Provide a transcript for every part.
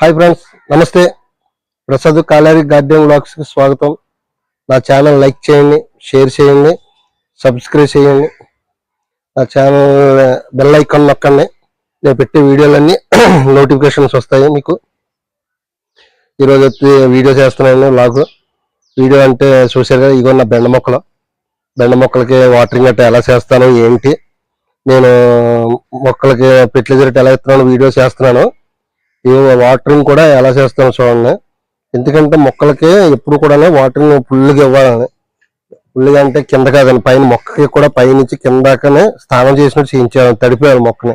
Hi friends నమస్తే. Prasad కాలేరి garden బ్లాగ్స్కి స్వాగతం. నా ఛానల్ లైక్ చేయండి షేర్ చేయండి సబ్స్క్రైబ్ చేయండి. నా ఛానల్ బెల్ ఐకాన్ నొక్కండి. నేను పెట్టే వీడియోలన్నీ నోటిఫికేషన్స్ వస్తాయి మీకు. ఈరోజు వచ్చి వీడియో చేస్తున్నాను లాగు వీడియో అంటే చూసారు కదా ఇగో నా బెండ మొక్కలు. బెండ మొక్కలకి వాటరింగ్ అంటే ఎలా చేస్తాను ఏంటి? నేను మొక్కలకి ఫెర్టిలైజర్ ఎలా ఇస్తున్నాను వీడియో చేస్తున్నాను. ఈ వాటరింగ్ కూడా ఎలా చేస్తాను చూడండి. ఎందుకంటే మొక్కలకి ఎప్పుడు కూడా వాటరింగ్ ఫుల్గా ఇవ్వాలని. ఫుల్గా అంటే కింద కాదండి పైన మొక్కకి కూడా పైనుంచి కిందకనే స్నానం చేసినట్టు చేయించాలి తడిపేయాలి మొక్కని.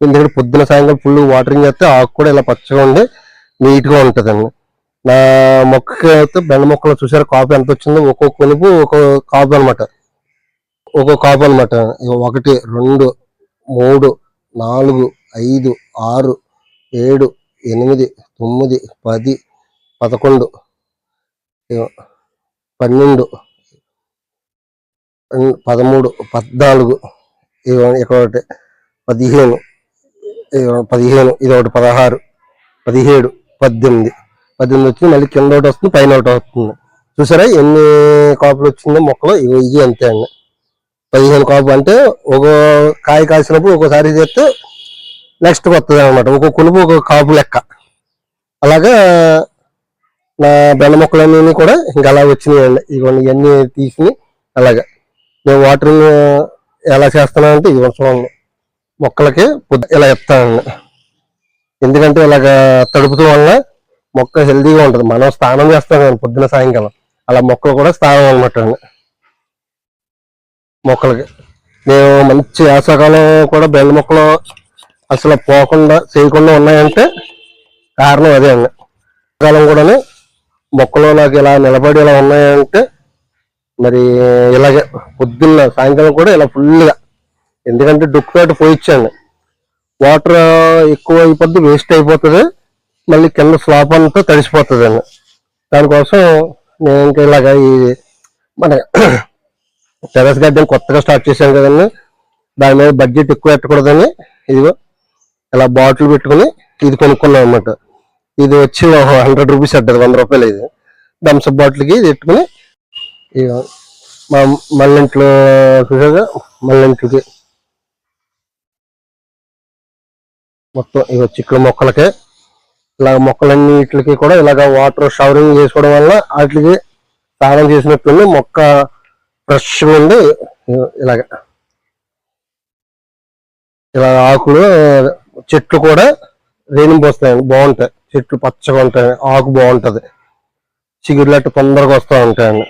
ఎందుకంటే పొద్దున సాయంత్రం ఫుల్ వాటరింగ్ చేస్తే ఆకు కూడా ఇలా పచ్చగా ఉండి నీట్గా ఉంటుందండి. నా మొక్కకి అయితే బెండ మొక్కలు చూసారు కాపు ఎంత వచ్చిందో? ఒక్కొక్క కొనుపు ఒక్కొక్క కాపు అనమాట ఒక్కొక్క కాపు అనమాట ఒకటి రెండు మూడు నాలుగు ఐదు ఆరు ఏడు ఎనిమిది తొమ్మిది పది పదకొండు పన్నెండు పదమూడు పద్నాలుగు ఇగో ఒకటి పదిహేను పదిహేను ఇది ఒకటి పదహారు పదిహేడు పద్దెనిమిది. పద్దెనిమిది వచ్చింది మళ్ళీ కింద ఒకటి వస్తుంది పైన ఒకటి వస్తుంది. చూసారా ఎన్ని కాపులు వచ్చిందో మొక్కలు ఇవి ఇవి అంతే అండి. పదిహేను కాపు అంటే ఒక కాయ కాసినప్పుడు ఒకసారి చేస్తే నెక్స్ట్ వస్తుంది అనమాట ఒక్కొక్క కులుపు ఒక కాపు లెక్క. అలాగా నా బెండ మొక్కలన్నీ కూడా ఇంకా అలా వచ్చినాయండి. ఇవన్నీ ఇవన్నీ తీసి అలాగా. మేము వాటరింగ్ ఎలా చేస్తున్నానంటే ఇవి చూడండి. మొక్కలకి పొద్దు ఇలా ఎత్తానండి ఎందుకంటే ఇలాగ తడుపుతూ వల్ల మొక్క హెల్తీగా ఉంటుంది. మనం స్నానం చేస్తాం పొద్దున సాయంకాలం. అలా మొక్కలు కూడా స్నానం అనమాట మొక్కలకి. మేము మంచి వేసవకాలం కూడా బెండ మొక్కలు అసలు పోకుండా చేయకుండా ఉన్నాయంటే కారణం అదే అండి. కాలం కూడా మొక్కలు నాకు ఇలా నిలబడి ఇలా ఉన్నాయంటే మరి ఇలాగే పొద్దున్న సాయంకాలం కూడా ఇలా ఫుల్గా. ఎందుకంటే డుక్కుతోటి పోయించండి వాటర్ ఎక్కువ అయిపోద్ది వేస్ట్ అయిపోతుంది. మళ్ళీ కింద స్లాప్ అంతా తడిసిపోతుంది అండి. దానికోసం నేను ఇంకా ఇలాగ ఈ మన టెరస్ గార్డెన్ కొత్తగా స్టార్ట్ చేశాను కదండి. దాని మీద బడ్జెట్ ఎక్కువ పెట్టకూడదని ఇదిగో ఇలా బాటిల్ పెట్టుకుని ఇది కొనుక్కున్నాం అన్నమాట. ఇది వచ్చి హండ్రెడ్ రూపీస్ అడ్డది వంద రూపాయలు ఇది. థమ్స్అప్ బాటిల్కి ఇది పెట్టుకుని ఇక మా మళ్ళింట్లో చూసాక మళ్ళింట్లకి మొత్తం ఇక ఇక్కడ మొక్కలకి ఇలా మొక్కలన్నిటికి కూడా ఇలాగ వాటర్ షవరింగ్ చేసుకోవడం వల్ల వాటికి స్నానం చేసినట్టుంది మొక్క ఫ్రెష్గా ఉండి ఇలాగ. ఇలా ఆకులు చెట్లు కూడా రేణింపు వస్తాయండి బాగుంటాయి. చెట్లు పచ్చగా ఉంటాయి ఆకు బాగుంటది. చిగురులట్టు తొందరగా వస్తూ ఉంటాయండి.